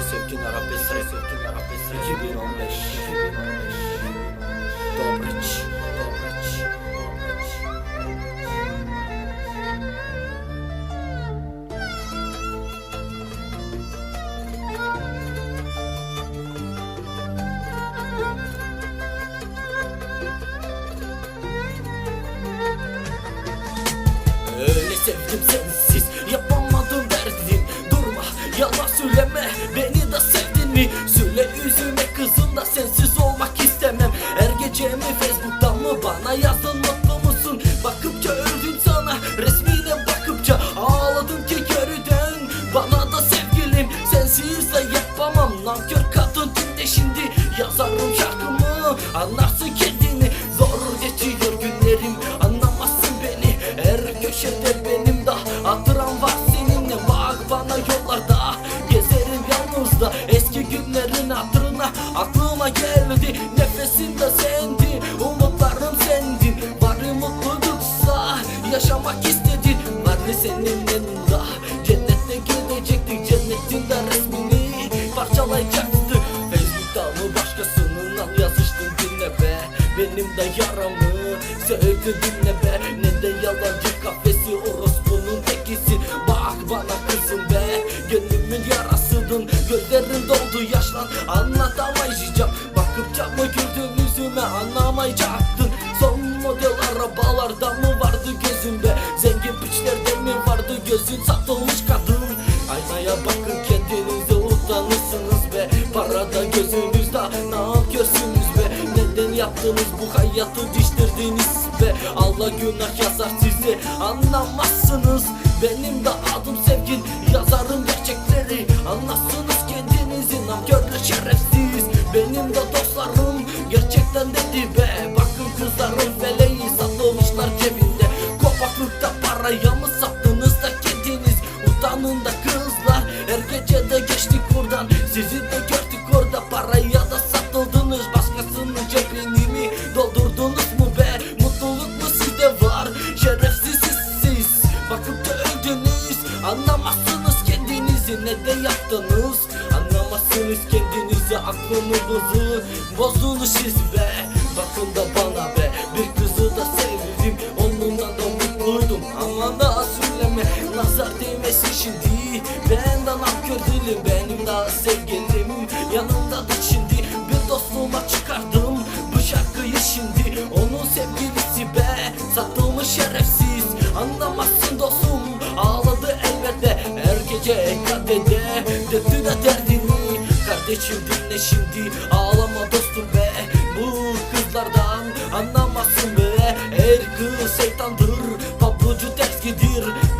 şey arabesk sevgin arabesk 2015 2015 Dobrać Dobrać Öyle sevdim sensiz Yazarım şarkımı anlarsın kendini. Zor geçiyor günlerim anlamazsın beni. Her köşede benim de hatıram var seninle. Bak bana yollarda gezerim yalnız da Eski günlerin hatırına aklıma geldi. Nefesim de sendi umutlarım sendin Var mutluluksa yaşamak istedin Var senin yanında Benim de yaramı söyle dinle be Ne de yalancı kafesi orospunun tekisin Bak bana kızım be Gönlümün yarasıdın Gözlerin doldu yaşlan. Anlatamayacağım Yaptınız bu hayatı diştirdiniz be Allah günah yazar sizi. Anlamazsınız. Benim de adım sevgin yazarım gerçekleri. Anlarsınız kendinizi namkörle şerefsiz. Benim de dostlarım gerçekten dedi be Bakın kızların feleği kendinizi ne de yaptınız? Anlamazsınız kendinizi aklınızı bozdunuz siz be. Bakın da bana be. Bir kızı da sevdim. Onunla da mutluydum. Aman da söyleme. Nazar değmesin şimdi. Ben de nankör değilim. Benim daha sevgilim yanımda da şimdi. Bir dostluğuma çıkardım bu şarkıyı şimdi. Onun sevgilisi be. Satılmış şerefsiz Gece kadede döktü de derdini. Kardeşim dinle şimdi ağlama dostum be. Bu kızlardan anlamazsın be. Her kız şeytandır pabucu ters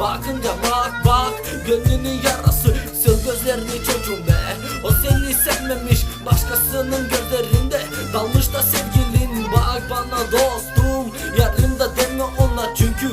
Bakınca bak bak gönlünün yarası. Sil gözlerini çocuğum be. O seni sevmemiş başkasının gözlerinde Dalmış da sevgilin. Bak bana dostum Yarın da deme ona. Çünkü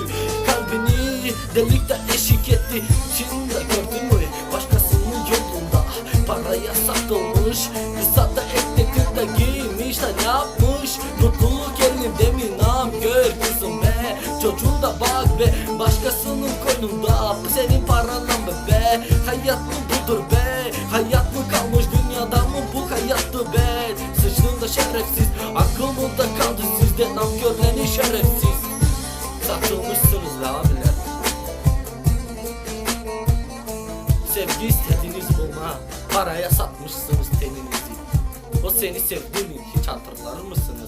satılmış kısa da ekte da giymiş da ne yapmış. Mutluluk elimde mi nam gör kızım be? Çocuğun da bak be başkasının koynunda. Bu senin paranla mı be? Hayat mı budur be? Hayat mı kalmış dünyada mı bu hayattı be? Sıçtın şerefsiz aklımda kaldı sizde nam görleni şerefsiz. Satılmışsınız be abiler. Sevgi istediniz bulma Paraya satmışsınız teninizi O seni sevdi mi hiç hatırlar mısınız?